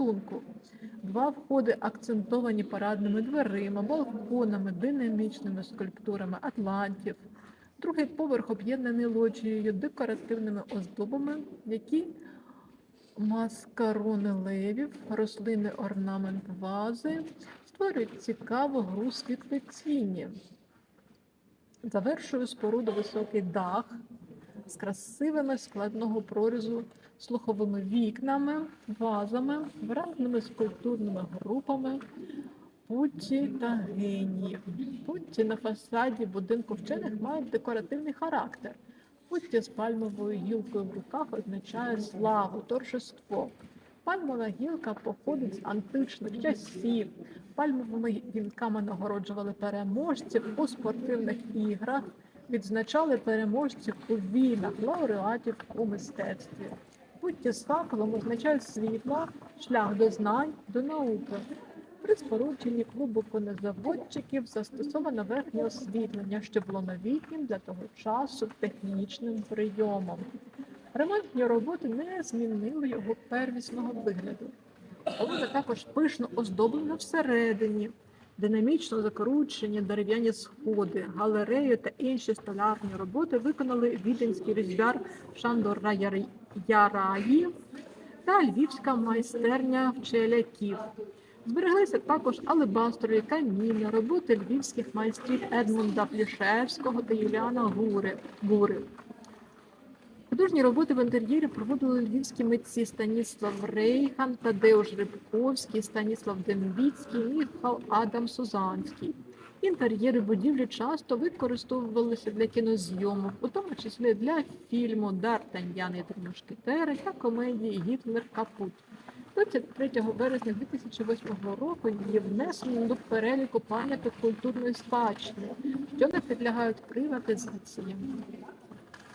рисунку. Два входи акцентовані парадними дверима, балконами, динамічними скульптурами атлантів. Другий поверх об'єднаний лоджією, декоративними оздобами, які маскарони левів, рослинний орнамент вази створюють цікаву гру світлоціні. Завершує споруду високий дах з красивими складного прорізу слуховими вікнами, вазами, виразними скульптурними групами путті та геніїв. Путті на фасаді будинку вчених мають декоративний характер. Путті з пальмовою гілкою в руках означає славу, торжество. Пальмова гілка походить з античних часів. Пальмовими вінками нагороджували переможців у спортивних іграх, відзначали переможців у війнах, лауреатів у мистецтві. Путті з факелом означають світло, шлях до знань, до науки. При спорудженні клубу конезаводчиків застосовано верхнє освітлення, що було новітнім для того часу технічним прийомом. Ремонтні роботи не змінили його первісного вигляду. Споруда також пишно оздоблена всередині, динамічно закручені дерев'яні сходи, галерею та інші столярні роботи виконали віденський різьбяр Шандор Яраї та львівська майстерня вчеляків. Збереглися також алебастрові каміння, роботи львівських майстрів Едмунда Плішевського та Юліана Гури. Художні роботи в інтер'єрі проводили львівські митці Станіслав Рейхан, Тадеуш Рибковський, Станіслав Дембіцький, Міхал Адам Сузанський. Інтер'єри будівлі часто використовувалися для кінозйомок, у тому числі для фільму Д'Артаньян і три мушкетери та комедії Гітлер Капут. 23 березня 2008 року її внесено до переліку пам'яток культурної спадщини, що не підлягають приватизації.